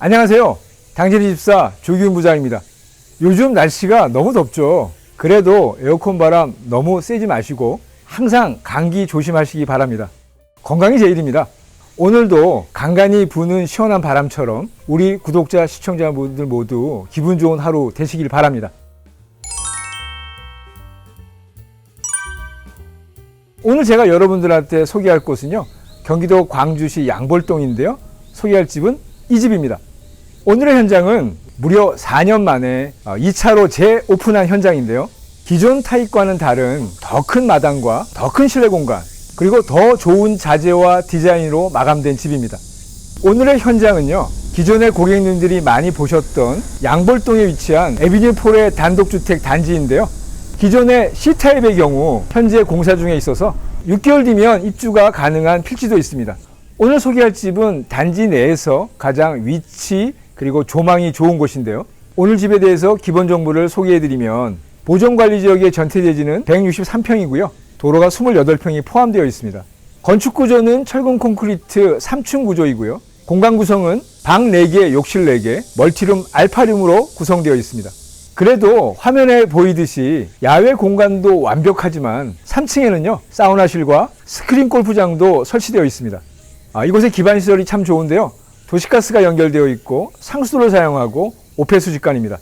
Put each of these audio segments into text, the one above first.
안녕하세요. 당진의 집사 조기훈 부장입니다. 요즘 날씨가 너무 덥죠. 그래도 에어컨 바람 너무 세지 마시고 항상 감기 조심하시기 바랍니다. 건강이 제일입니다. 오늘도 간간히 부는 시원한 바람처럼 우리 구독자 시청자분들 모두 기분 좋은 하루 되시길 바랍니다. 오늘 제가 여러분들한테 소개할 곳은요. 경기도 광주시 양볼동인데요. 소개할 집은 이 집입니다. 오늘의 현장은 무려 4년 만에 2차로 재오픈한 현장인데요. 기존 타입과는 다른 더 큰 마당과 더 큰 실내 공간, 그리고 더 좋은 자재와 디자인으로 마감된 집입니다. 오늘의 현장은요, 기존의 고객님들이 많이 보셨던 양볼동에 위치한 에비뉴 폴의 단독주택 단지인데요. 기존의 C타입의 경우 현재 공사 중에 있어서 6개월 뒤면 입주가 가능한 필지도 있습니다. 오늘 소개할 집은 단지 내에서 가장 위치 그리고 조망이 좋은 곳인데요. 오늘 집에 대해서 기본 정보를 소개해드리면 보존관리 지역의 전태대지는 163평이고요. 도로가 28평이 포함되어 있습니다. 건축 구조는 철근 콘크리트 3층 구조이고요. 공간 구성은 방 4개, 욕실 4개, 멀티룸 알파룸으로 구성되어 있습니다. 그래도 화면에 보이듯이 야외 공간도 완벽하지만 3층에는요 사우나실과 스크린 골프장도 설치되어 있습니다. 아, 이곳의 기반 시설이 참 좋은데요. 도시가스가 연결되어 있고 상수도를 사용하고 오폐수 직관입니다.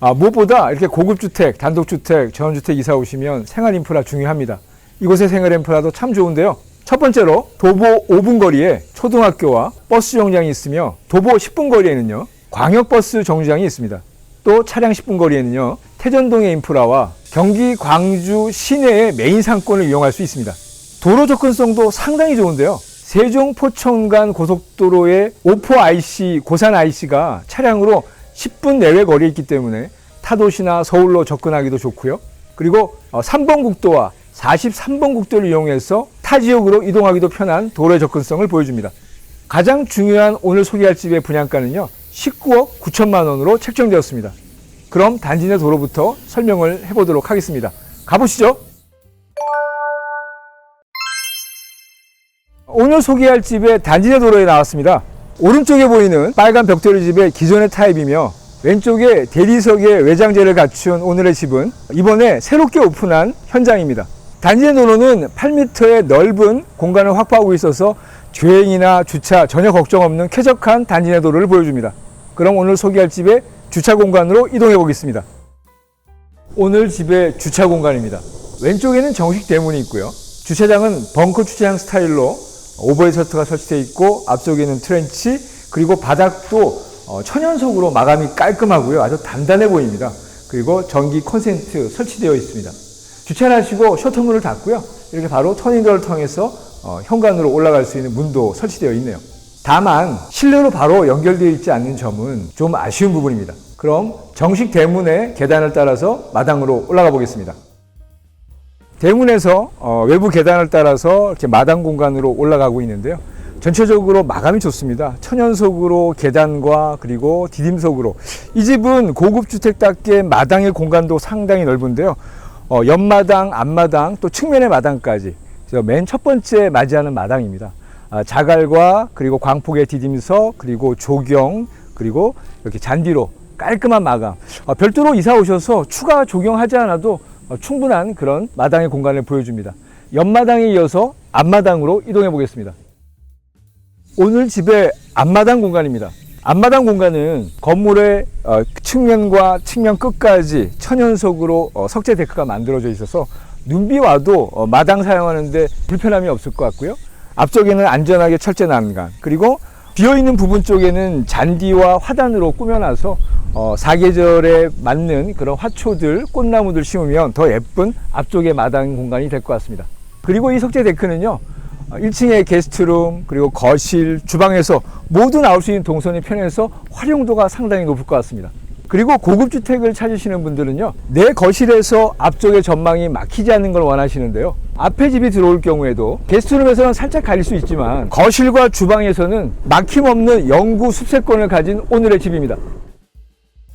아, 무엇보다 이렇게 고급 주택, 단독주택, 전원주택 이사 오시면 생활 인프라 중요합니다. 이곳의 생활 인프라도 참 좋은데요. 첫 번째로 도보 5분 거리에 초등학교와 버스 정류장이 있으며 도보 10분 거리에는요 광역버스 정류장이 있습니다. 또 차량 10분 거리에는요 태전동의 인프라와 경기 광주 시내의 메인 상권을 이용할 수 있습니다. 도로 접근성도 상당히 좋은데요. 세종 포천간 고속도로의 오포 IC 고산 IC가 차량으로 10분 내외 거리에 있기 때문에 타도시나 서울로 접근하기도 좋고요. 그리고 3번 국도와 43번 국도를 이용해서 타 지역으로 이동하기도 편한 도로의 접근성을 보여줍니다. 가장 중요한 오늘 소개할 집의 분양가는요. 19억 9천만 원으로 책정되었습니다. 그럼 단지 내 도로부터 설명을 해보도록 하겠습니다. 가보시죠. 오늘 소개할 집의 단지 내 도로에 나왔습니다. 오른쪽에 보이는 빨간 벽돌이 집의 기존의 타입이며 왼쪽에 대리석의 외장재를 갖춘 오늘의 집은 이번에 새롭게 오픈한 현장입니다. 단지 내 도로는 8m의 넓은 공간을 확보하고 있어서 주행이나 주차 전혀 걱정 없는 쾌적한 단지 내 도로를 보여줍니다. 그럼 오늘 소개할 집의 주차 공간으로 이동해 보겠습니다. 오늘 집의 주차 공간입니다. 왼쪽에는 정식 대문이 있고요. 주차장은 벙커 주차장 스타일로 오버헤드 셔터가 설치되어 있고 앞쪽에는 트렌치 그리고 바닥도 어, 천연석으로 마감이 깔끔하고요. 아주 단단해 보입니다. 그리고 전기 콘센트 설치되어 있습니다. 주차를 하시고 셔터문을 닫고요. 이렇게 바로 터닝도어를 통해서 어, 현관으로 올라갈 수 있는 문도 설치되어 있네요. 다만 실내로 바로 연결되어 있지 않는 점은 좀 아쉬운 부분입니다. 그럼 정식 대문의 계단을 따라서 마당으로 올라가 보겠습니다. 대문에서 어, 외부 계단을 따라서 이렇게 마당 공간으로 올라가고 있는데요. 전체적으로 마감이 좋습니다. 천연석으로 계단과 그리고 디딤석으로 이 집은 고급 주택답게 마당의 공간도 상당히 넓은데요. 어, 옆마당, 앞마당, 또 측면의 마당까지 맨 첫 번째 맞이하는 마당입니다. 아, 자갈과 그리고 광폭의 디딤석 그리고 조경 그리고 이렇게 잔디로 깔끔한 마감. 어, 별도로 이사 오셔서 추가 조경하지 않아도 어, 충분한 그런 마당의 공간을 보여줍니다. 옆마당에 이어서 앞마당으로 이동해 보겠습니다. 오늘 집의 앞마당 공간입니다. 앞마당 공간은 건물의 어, 측면과 측면 끝까지 천연석으로 어, 석재 데크가 만들어져 있어서 눈비 와도 어, 마당 사용하는데 불편함이 없을 것 같고요. 앞쪽에는 안전하게 철제 난간 그리고 비어있는 부분 쪽에는 잔디와 화단으로 꾸며놔서 어, 사계절에 맞는 그런 화초들, 꽃나무들 심으면 더 예쁜 앞쪽의 마당 공간이 될 것 같습니다. 그리고 이 석재 데크는요, 1층에 게스트룸, 그리고 거실, 주방에서 모두 나올 수 있는 동선이 편해서 활용도가 상당히 높을 것 같습니다. 그리고 고급 주택을 찾으시는 분들은요, 내 거실에서 앞쪽의 전망이 막히지 않는 걸 원하시는데요. 앞에 집이 들어올 경우에도 게스트룸에서는 살짝 가릴 수 있지만 거실과 주방에서는 막힘없는 영구 숲세권을 가진 오늘의 집입니다.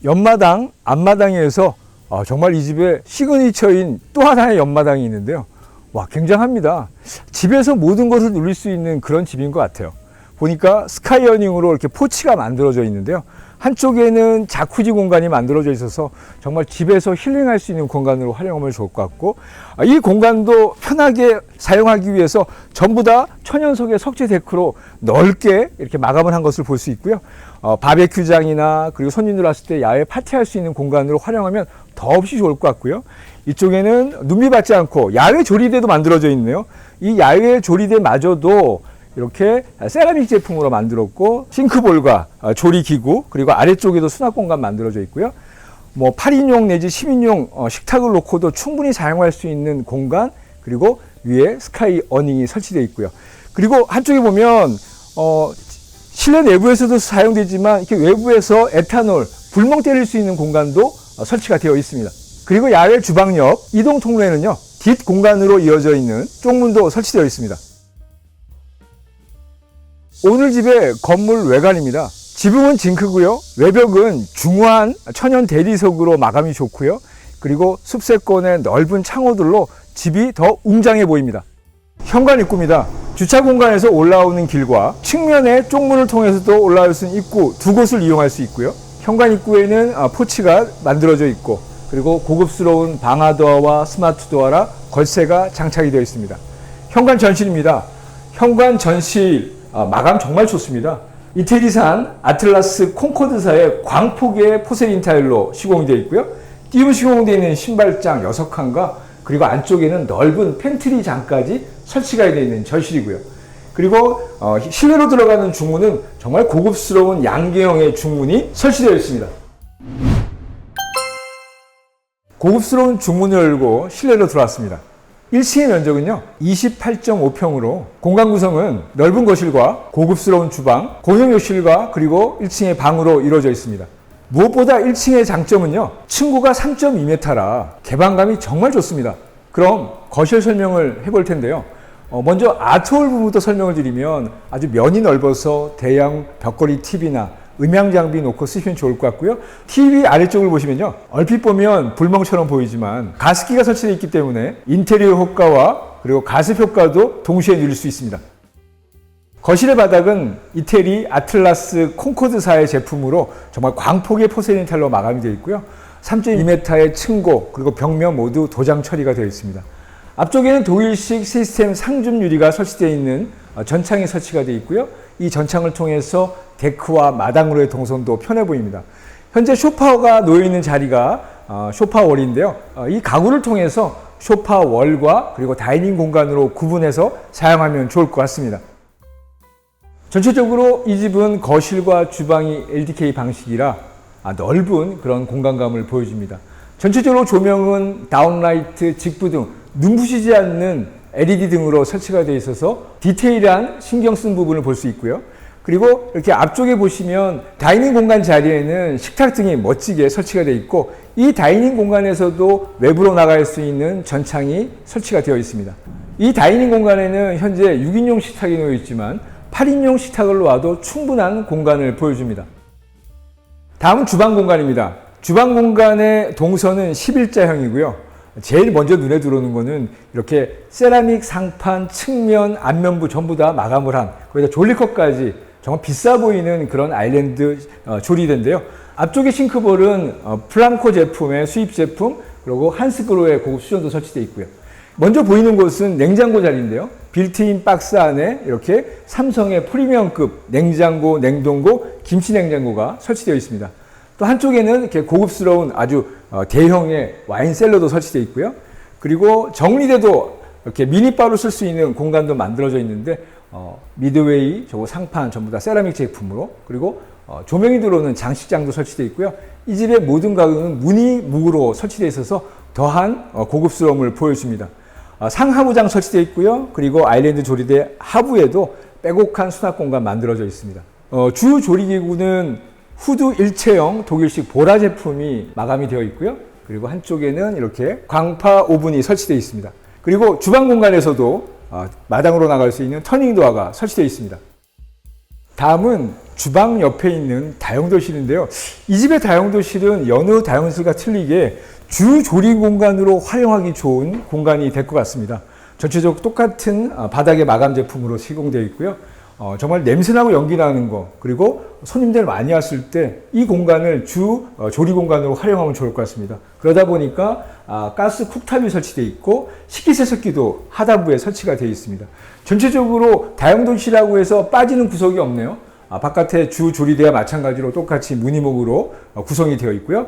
옆마당, 앞마당에서 아, 정말 이 집의 시그니처인 또 하나의 옆마당이 있는데요. 와, 굉장합니다. 집에서 모든 것을 누릴 수 있는 그런 집인 것 같아요. 보니까 스카이어닝으로 이렇게 포치가 만들어져 있는데요. 한쪽에는 자쿠지 공간이 만들어져 있어서 정말 집에서 힐링할 수 있는 공간으로 활용하면 좋을 것 같고 아, 이 공간도 편하게 사용하기 위해서 전부 다 천연석의 석재 데크로 넓게 이렇게 마감을 한 것을 볼 수 있고요. 어, 바베큐장이나 그리고 손님들 왔을 때 야외 파티할 수 있는 공간으로 활용하면 더없이 좋을 것 같고요. 이쪽에는 눈비 받지 않고 야외 조리대도 만들어져 있네요. 이 야외 조리대마저도 이렇게 세라믹 제품으로 만들었고 싱크볼과 어, 조리기구 그리고 아래쪽에도 수납 공간 만들어져 있고요. 뭐 8인용 내지 10인용 어, 식탁을 놓고도 충분히 사용할 수 있는 공간 그리고 위에 스카이 어닝이 설치되어 있고요. 그리고 한쪽에 보면 어, 실내 내부에서도 사용되지만 이렇게 외부에서 에탄올 불멍 때릴 수 있는 공간도 어, 설치가 되어 있습니다. 그리고 야외 주방 옆 이동 통로에는요 뒷 공간으로 이어져 있는 쪽문도 설치되어 있습니다. 오늘 집의 건물 외관입니다. 지붕은 징크고요. 외벽은 중후한 천연 대리석으로 마감이 좋고요. 그리고 숲세권의 넓은 창호들로 집이 더 웅장해 보입니다. 현관 입구입니다. 주차 공간에서 올라오는 길과 측면의 쪽문을 통해서도 올라올 수 있는 입구 두 곳을 이용할 수 있고요. 현관 입구에는 아, 포치가 만들어져 있고 그리고 고급스러운 방화도어와 스마트 도어라 걸쇠가 장착이 되어 있습니다. 현관 전실입니다. 현관 전실 아, 마감 정말 좋습니다. 이태리산 아틀라스 콩코드사의 광폭의 포세린 타일로 시공이 되어 있고요. 띄움 시공되어 있는 신발장 6칸과 그리고 안쪽에는 넓은 팬트리 장까지 설치가 되어 있는 전실이고요. 그리고 어, 실내로 들어가는 중문은 정말 고급스러운 양계형의 중문이 설치되어 있습니다. 고급스러운 중문을 열고 실내로 들어왔습니다. 1층의 면적은요, 28.5평으로 공간 구성은 넓은 거실과 고급스러운 주방, 공용 욕실과 그리고 1층의 방으로 이루어져 있습니다. 무엇보다 1층의 장점은요, 층고가 3.2m라 개방감이 정말 좋습니다. 그럼 거실 설명을 해볼 텐데요. 어, 먼저 아트홀 부분부터 설명을 드리면 아주 면이 넓어서 대형 벽걸이 TV나 음향 장비 놓고 쓰시면 좋을 것 같고요. TV 아래쪽을 보시면요. 얼핏 보면 불멍처럼 보이지만 가습기가 설치되어 있기 때문에 인테리어 효과와 그리고 가습 효과도 동시에 누릴 수 있습니다. 거실의 바닥은 이태리 아틀라스 콩코드사의 제품으로 정말 광폭의 포세린 타일로 마감이 되어 있고요. 3.2m의 층고 그리고 벽면 모두 도장 처리가 되어 있습니다. 앞쪽에는 독일식 시스템 상준 유리가 설치되어 있는 어, 전창이 설치가 되어 있고요. 이 전창을 통해서 데크와 마당으로의 동선도 편해 보입니다. 현재 쇼파가 놓여 있는 자리가 어, 쇼파월인데요. 어, 이 가구를 통해서 쇼파월과 그리고 다이닝 공간으로 구분해서 사용하면 좋을 것 같습니다. 전체적으로 이 집은 거실과 주방이 LDK 방식이라 아, 넓은 그런 공간감을 보여줍니다. 전체적으로 조명은 다운라이트, 직부 등 눈부시지 않는 LED 등으로 설치가 되어 있어서 디테일한 신경 쓴 부분을 볼 수 있고요. 그리고 이렇게 앞쪽에 보시면 다이닝 공간 자리에는 식탁 등이 멋지게 설치가 되어 있고 이 다이닝 공간에서도 외부로 나갈 수 있는 전창이 설치가 되어 있습니다. 이 다이닝 공간에는 현재 6인용 식탁이 놓여 있지만 8인용 식탁을 놓아도 충분한 공간을 보여줍니다. 다음은 주방 공간입니다. 주방 공간의 동선은 11자형이고요. 제일 먼저 눈에 들어오는 거는 이렇게 세라믹 상판, 측면, 앞면부 전부 다 마감을 한 거기다 졸리컵까지 정말 비싸 보이는 그런 아일랜드 어, 조리대인데요. 앞쪽에 싱크볼은 어, 플랑코 제품의 수입 제품 그리고 한스그로의 고급 수전도 설치되어 있고요. 먼저 보이는 곳은 냉장고 자리인데요. 빌트인 박스 안에 이렇게 삼성의 프리미엄급 냉장고, 냉동고, 김치 냉장고가 설치되어 있습니다. 또 한쪽에는 이렇게 고급스러운 아주 어, 대형의 와인 셀러도 설치되어 있고요. 그리고 정리대도 이렇게 미니바로 쓸 수 있는 공간도 만들어져 있는데 어, 미드웨이, 저거 상판 전부 다 세라믹 제품으로 그리고 어, 조명이 들어오는 장식장도 설치되어 있고요. 이 집의 모든 가구는 무늬 무으로 설치되어 있어서 더한 어, 고급스러움을 보여줍니다. 어, 상하부장 설치되어 있고요. 그리고 아일랜드 조리대 하부에도 빼곡한 수납 공간 만들어져 있습니다. 어, 주 조리기구는 후드 일체형 독일식 보라 제품이 마감이 되어 있고요. 그리고 한쪽에는 이렇게 광파 오븐이 설치되어 있습니다. 그리고 주방 공간에서도 어, 마당으로 나갈 수 있는 터닝 도어가 설치되어 있습니다. 다음은 주방 옆에 있는 다용도실인데요. 이 집의 다용도실은 여느 다용도실과 틀리게 주 조리 공간으로 활용하기 좋은 공간이 될 것 같습니다. 전체적으로 똑같은 어, 바닥의 마감 제품으로 시공되어 있고요. 어, 정말 냄새나고 연기 나는 거 그리고 손님들 많이 왔을 때 이 공간을 주 어, 조리 공간으로 활용하면 좋을 것 같습니다. 그러다 보니까 아, 가스 쿡탑이 설치되어 있고 식기세척기도 하단부에 설치가 되어 있습니다. 전체적으로 다용도실이라고 해서 빠지는 구석이 없네요. 아, 바깥에 주 조리대와 마찬가지로 똑같이 무늬목으로 어, 구성이 되어 있고요.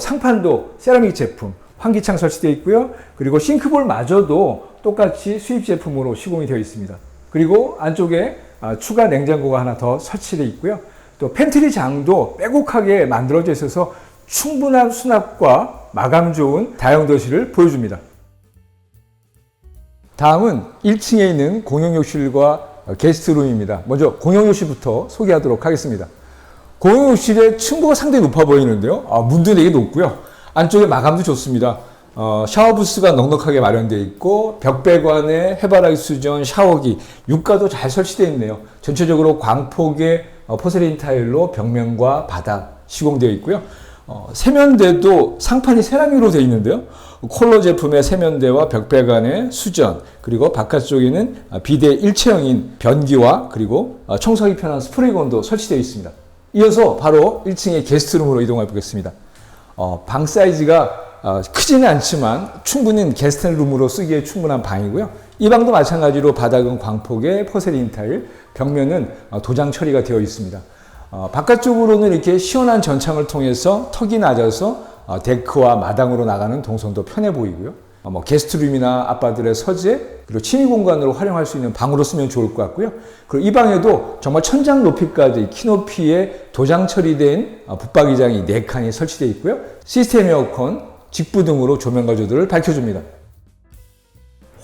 상판도 세라믹 제품, 환기창 설치되어 있고요. 그리고 싱크볼마저도 똑같이 수입 제품으로 시공이 되어 있습니다. 그리고 안쪽에 아, 추가 냉장고가 하나 더 설치되어 있고요. 또 팬트리 장도 빼곡하게 만들어져 있어서 충분한 수납과 마감 좋은 다용도실을 보여줍니다. 다음은 1층에 있는 공용욕실과 게스트룸입니다. 먼저 공용욕실부터 소개하도록 하겠습니다. 공용욕실의 층고가 상당히 높아 보이는데요. 아, 문도 되게 높고요. 안쪽에 마감도 좋습니다. 어, 샤워 부스가 넉넉하게 마련되어 있고 벽배관에 해바라기 수전, 샤워기, 육가도 잘 설치되어 있네요. 전체적으로 광폭의 어, 포세린 타일로 벽면과 바닥 시공되어 있고요. 어, 세면대도 상판이 세라믹으로 되어 있는데요. 콜로 제품의 세면대와 벽배관의 수전, 그리고 바깥쪽에는 비대 일체형인 변기와 그리고 어, 청소하기 편한 스프레이건도 설치되어 있습니다. 이어서 바로 1층의 게스트룸으로 이동해 보겠습니다. 어, 방 사이즈가 어, 크지는 않지만 충분히 게스트룸으로 쓰기에 충분한 방이고요. 이 방도 마찬가지로 바닥은 광폭의 포세린 타일, 벽면은 어, 도장 처리가 되어 있습니다. 어, 바깥쪽으로는 이렇게 시원한 전창을 통해서 턱이 낮아서 어, 데크와 마당으로 나가는 동선도 편해 보이고요. 어, 뭐 게스트룸이나 아빠들의 서재 그리고 취미 공간으로 활용할 수 있는 방으로 쓰면 좋을 것 같고요. 그리고 이 방에도 정말 천장 높이까지 키높이에 도장 처리된 어, 붙박이장이 4칸이 설치되어 있고요. 시스템 에어컨, 직부 등으로 조명 가조들을 밝혀줍니다.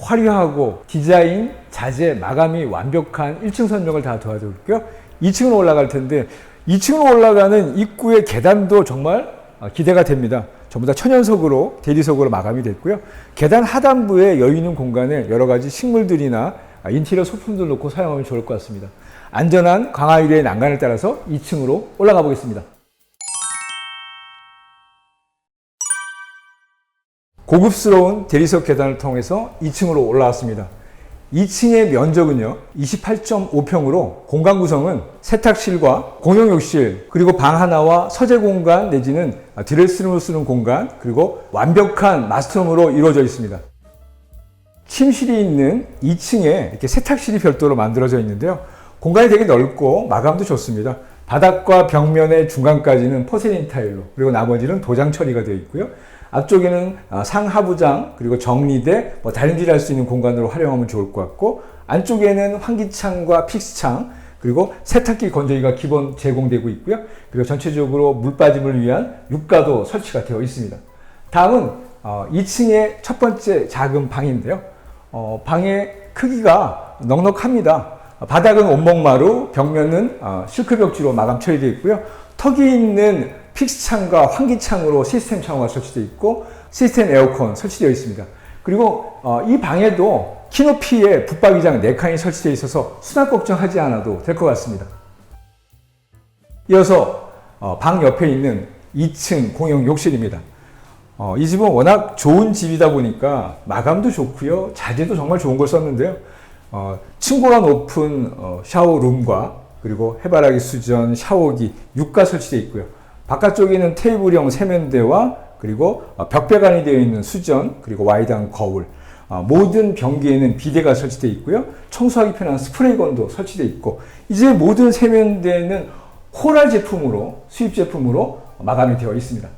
화려하고 디자인, 자재, 마감이 완벽한 1층 선정을 다 도와드릴게요. 2층으로 올라갈 텐데 2층으로 올라가는 입구의 계단도 정말 어, 기대가 됩니다. 전부 다 천연석으로 대리석으로 마감이 됐고요. 계단 하단부에 여유 있는 공간에 여러 가지 식물들이나 아, 인테리어 소품들 놓고 사용하면 좋을 것 같습니다. 안전한 강화유리의 난간을 따라서 2층으로 올라가 보겠습니다. 고급스러운 대리석 계단을 통해서 2층으로 올라왔습니다. 2층의 면적은요, 28.5평으로 공간 구성은 세탁실과 공용욕실, 그리고 방 하나와 서재 공간 내지는 드레스룸을 쓰는 공간, 그리고 완벽한 마스터룸으로 이루어져 있습니다. 침실이 있는 2층에 이렇게 세탁실이 별도로 만들어져 있는데요. 공간이 되게 넓고 마감도 좋습니다. 바닥과 벽면의 중간까지는 포세린 타일로, 그리고 나머지는 도장 처리가 되어 있고요. 앞쪽에는 아, 상하부장 그리고 정리대 뭐 다림질할 수 있는 공간으로 활용하면 좋을 것 같고 안쪽에는 환기창과 픽스창 그리고 세탁기 건조기가 기본 제공되고 있고요. 그리고 전체적으로 물 빠짐을 위한 육가도 설치가 되어 있습니다. 다음은 어, 2층의 첫 번째 작은 방인데요. 어, 방의 크기가 넉넉합니다. 바닥은 온목마루, 벽면은 어, 실크 벽지로 마감 처리되어 있고요. 턱이 있는 픽스창과 환기창으로 시스템 창호가 설치되어 있고 시스템 에어컨 설치되어 있습니다. 그리고 어, 이 방에도 키높이의 붙박이장 4칸이 설치되어 있어서 수납 걱정하지 않아도 될 것 같습니다. 이어서 어, 방 옆에 있는 2층 공용 욕실입니다. 어, 이 집은 워낙 좋은 집이다 보니까 마감도 좋고요. 자재도 정말 좋은 걸 썼는데요. 어, 층고가 높은 어, 샤워룸과 그리고 해바라기 수전, 샤워기, 육가 설치되어 있고요. 바깥쪽에는 테이블형 세면대와 그리고 어, 벽배관이 되어 있는 수전 그리고 와이드한 거울. 어, 모든 변기에는 비데가 설치되어 있고요. 청소하기 편한 스프레이건도 설치되어 있고. 이제 모든 세면대는 코랄 제품으로 수입 제품으로 마감이 되어 있습니다.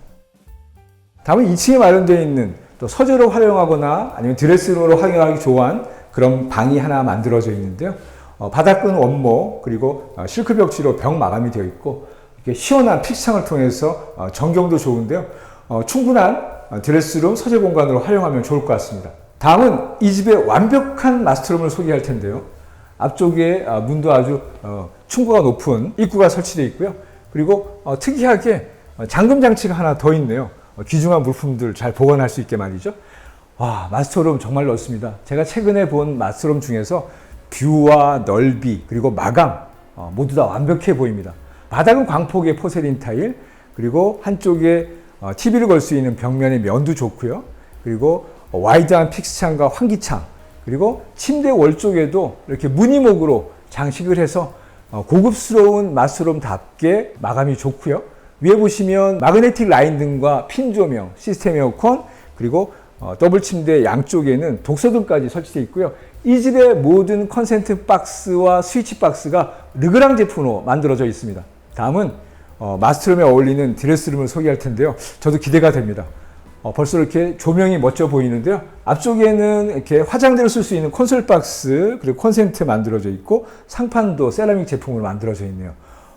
다음은 2층에 마련되어 있는 또 서재로 활용하거나 아니면 드레스룸으로 활용하기 좋아한 그런 방이 하나 만들어져 있는데요. 어, 바닥은 원목 그리고 어, 실크 벽지로 벽 마감이 되어 있고 시원한 픽창을 통해서 어, 전경도 좋은데요. 어, 충분한 어, 드레스룸 서재 공간으로 활용하면 좋을 것 같습니다. 다음은 이 집의 완벽한 마스터룸을 소개할 텐데요. 앞쪽에 문도 아주 충고가 높은 입구가 설치되어 있고요. 그리고 특이하게 잠금 장치가 하나 더 있네요. 귀중한 물품들 잘 보관할 수 있게 말이죠. 와, 마스터룸 정말 넓습니다. 제가 최근에 본 마스터룸 중에서 뷰와 넓이 그리고 마감 모두 다 완벽해 보입니다. 바닥은 광폭의 포세린 타일, 그리고 한쪽에 TV를 어, 걸수 있는 벽면의 면도 좋고요. 그리고 와이드한 픽스창과 환기창, 그리고 침대 월 쪽에도 이렇게 무늬목으로 장식을 해서 어, 고급스러운 마스룸답게 마감이 좋고요. 위에 보시면 마그네틱 라인 등과 핀 조명, 시스템 에어컨, 그리고 어, 더블 침대 양쪽에는 독서등까지 설치되어 있고요. 이 집의 모든 컨센트 박스와 스위치 박스가 르그랑 제품으로 만들어져 있습니다. 다음은 어, 마스터룸에 어울리는 드레스룸을 소개할 텐데요. 저도 기대가 됩니다. 어, 벌써 이렇게 조명이 멋져 보이는데요. 앞쪽에는 이렇게 화장대를 쓸수 있는 콘솔 박스 그리고 콘센트 만들어져 있고 상판도 세라믹 제품으로 만들어져 있네요.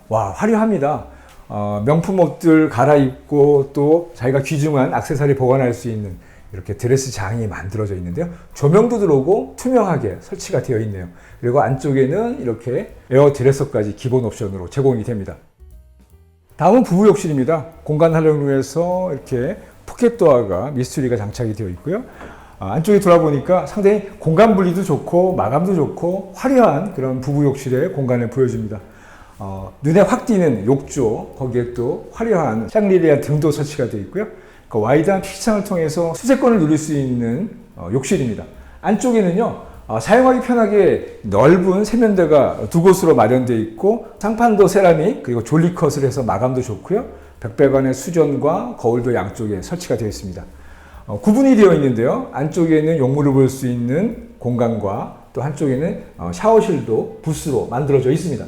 와 화려합니다. 어, 명품 옷들 갈아입고 또 자기가 귀중한 액세서리 보관할 수 있는 이렇게 드레스 장이 만들어져 있는데요. 조명도 들어오고 투명하게 설치가 되어 있네요. 그리고 안쪽에는 이렇게 에어 드레서까지 기본 옵션으로 제공이 됩니다. 다음은 부부 욕실입니다. 공간 활용을 위해서 이렇게 포켓 도어가 미스트리가 장착이 되어 있고요. 아, 안쪽에 돌아보니까 상당히 공간 분리도 좋고 마감도 좋고 화려한 그런 부부 욕실의 공간을 보여줍니다. 어, 눈에 확 띄는 욕조 거기에 또 화려한 샹리리아 등도 설치가 되어 있고요. 그 와이드한 피치창을 통해서 수세권을 누릴 수 있는 어, 욕실입니다. 안쪽에는요 어, 사용하기 편하게 넓은 세면대가 두 곳으로 마련되어 있고 상판도 세라믹 그리고 졸리컷을 해서 마감도 좋고요. 벽배관의 수전과 거울도 양쪽에 설치가 되어 있습니다. 어, 구분이 되어 있는데요. 안쪽에는 용물을 볼 수 있는 공간과 또 한쪽에는 어, 샤워실도 부스로 만들어져 있습니다.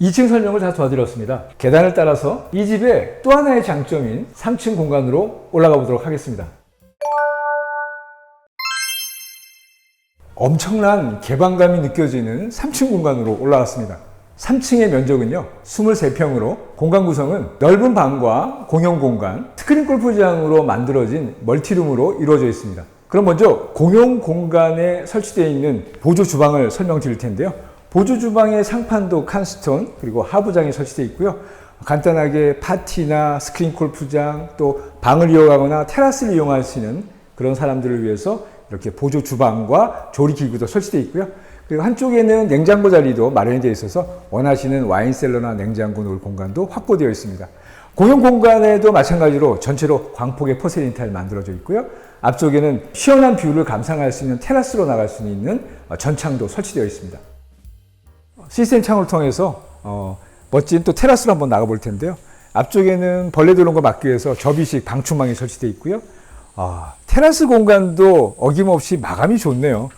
2층 설명을 다 도와드렸습니다. 계단을 따라서 이 집의 또 하나의 장점인 3층 공간으로 올라가 보도록 하겠습니다. 엄청난 개방감이 느껴지는 3층 공간으로 올라왔습니다. 3층의 면적은요, 23평으로 공간 구성은 넓은 방과 공용 공간, 스크린 골프장으로 만들어진 멀티룸으로 이루어져 있습니다. 그럼 먼저 공용 공간에 설치되어 있는 보조 주방을 설명드릴 텐데요. 보조 주방의 상판도 칸스톤 그리고 하부장이 설치되어 있고요. 간단하게 파티나 스크린 골프장 또 방을 이용하거나 테라스를 이용하시는 그런 사람들을 위해서 이렇게 보조 주방과 조리 기구도 설치되어 있고요. 그리고 한쪽에는 냉장고 자리도 마련이 되어 있어서 원하시는 와인셀러나 냉장고 놓을 공간도 확보되어 있습니다. 공용 공간에도 마찬가지로 전체로 광폭의 포세린 타일 만들어져 있고요. 앞쪽에는 시원한 뷰를 감상할 수 있는 테라스로 나갈 수 있는 전창도 설치되어 있습니다. 시스템 창을 통해서 어, 멋진 또 테라스로 한번 나가 볼 텐데요. 앞쪽에는 벌레 들어온 거 막기 위해서 접이식 방충망이 설치되어 있고요. 아, 테라스 공간도 어김없이 마감이 좋네요.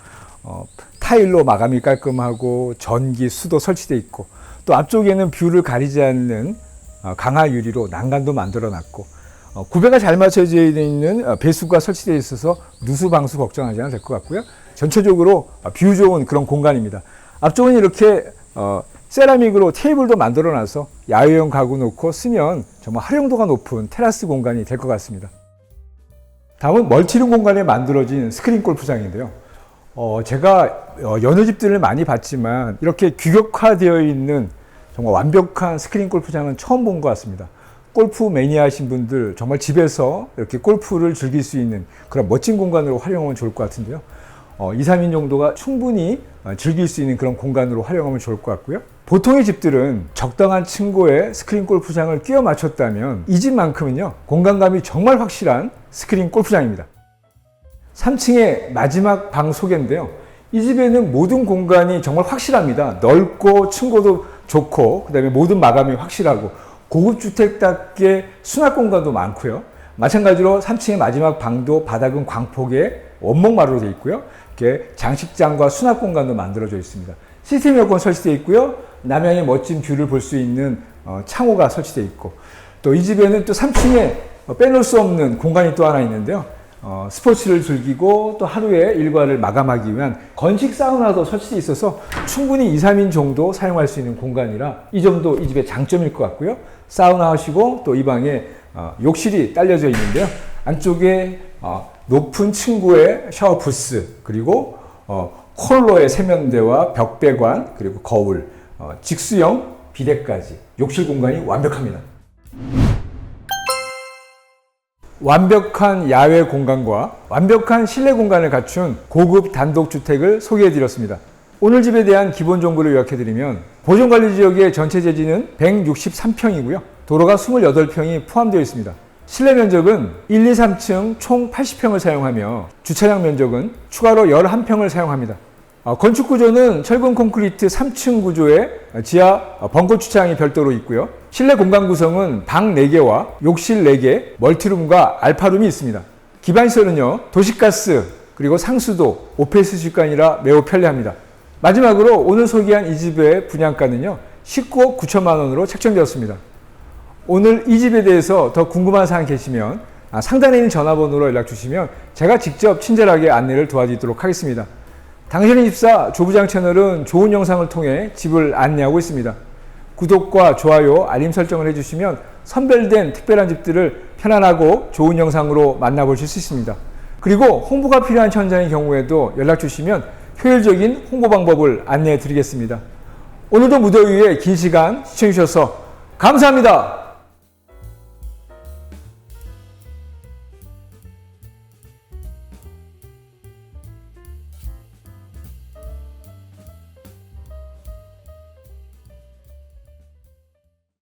어, 타일로 마감이 깔끔하고 전기, 수도 설치되어 있고 또 앞쪽에는 뷰를 가리지 않는 어, 강화 유리로 난간도 만들어 놨고 어, 구배가 잘 맞춰져 있는 어, 배수가 설치되어 있어서 누수 방수 걱정하지 않아도 될 것 같고요. 전체적으로 어, 뷰 좋은 그런 공간입니다. 앞쪽은 이렇게 어, 세라믹으로 테이블도 만들어 놔서 야외용 가구 놓고 쓰면 정말 활용도가 높은 테라스 공간이 될 것 같습니다. 다음은 멀티룸 공간에 만들어진 스크린 골프장인데요. 어, 제가 어, 여느 집들을 많이 봤지만 이렇게 규격화되어 있는 정말 완벽한 스크린 골프장은 처음 본 것 같습니다. 골프 매니아신 분들 정말 집에서 이렇게 골프를 즐길 수 있는 그런 멋진 공간으로 활용하면 좋을 것 같은데요. 어, 2, 3인 정도가 충분히 어, 즐길 수 있는 그런 공간으로 활용하면 좋을 것 같고요. 보통의 집들은 적당한 층고에 스크린 골프장을 끼워 맞췄다면 이 집만큼은요, 공간감이 정말 확실한 스크린 골프장입니다. 3층의 마지막 방 소개인데요. 이 집에는 모든 공간이 정말 확실합니다. 넓고 층고도 좋고, 그 다음에 모든 마감이 확실하고, 고급 주택답게 수납 공간도 많고요. 마찬가지로 3층의 마지막 방도 바닥은 광폭의 원목 마루로 되어 있고요. 이렇게 장식장과 수납 공간도 만들어져 있습니다. 시스템 에어컨 설치되어 있고요. 남향의 멋진 뷰를 볼 수 있는 어, 창호가 설치되어 있고 또 이 집에는 또 3층에 빼놓을 수 없는 공간이 또 하나 있는데요. 어, 스포츠를 즐기고 또 하루의 일과를 마감하기 위한 건식 사우나도 설치되어 있어서 충분히 2, 3인 정도 사용할 수 있는 공간이라 이 점도 이 집의 장점일 것 같고요. 사우나 하시고 또 이 방에 어, 욕실이 딸려져 있는데요. 안쪽에 어, 높은 층고의 샤워 부스 그리고 어, 콜로의 세면대와 벽배관 그리고 거울 어, 직수형 비대까지 욕실 공간이 완벽합니다. 완벽한 야외 공간과 완벽한 실내 공간을 갖춘 고급 단독주택을 소개해드렸습니다. 오늘 집에 대한 기본 정보를 요약해드리면 보존관리 지역의 전체 대지는 163평이고요. 도로가 28평이 포함되어 있습니다. 실내 면적은 1, 2, 3층 총 80평을 사용하며 주차장 면적은 추가로 11평을 사용합니다. 어, 건축 구조는 철근 콘크리트 3층 구조의 지하 어, 벙커 주차장이 별도로 있고요. 실내 공간 구성은 방 4개와 욕실 4개, 멀티룸과 알파룸이 있습니다. 기반 시설은요. 도시가스 그리고 상수도, 오페스 직관이라 매우 편리합니다. 마지막으로 오늘 소개한 이 집의 분양가는요. 19억 9천만 원으로 책정되었습니다. 오늘 이 집에 대해서 더 궁금한 사항 계시면 아, 상단에 있는 전화번호로 연락 주시면 제가 직접 친절하게 안내를 도와드리도록 하겠습니다. 당신의 집사 조부장 채널은 좋은 영상을 통해 집을 안내하고 있습니다. 구독과 좋아요, 알림 설정을 해주시면 선별된 특별한 집들을 편안하고 좋은 영상으로 만나보실 수 있습니다. 그리고 홍보가 필요한 현장의 경우에도 연락 주시면 효율적인 홍보 방법을 안내해 드리겠습니다. 오늘도 무더위에 긴 시간 시청해 주셔서 감사합니다.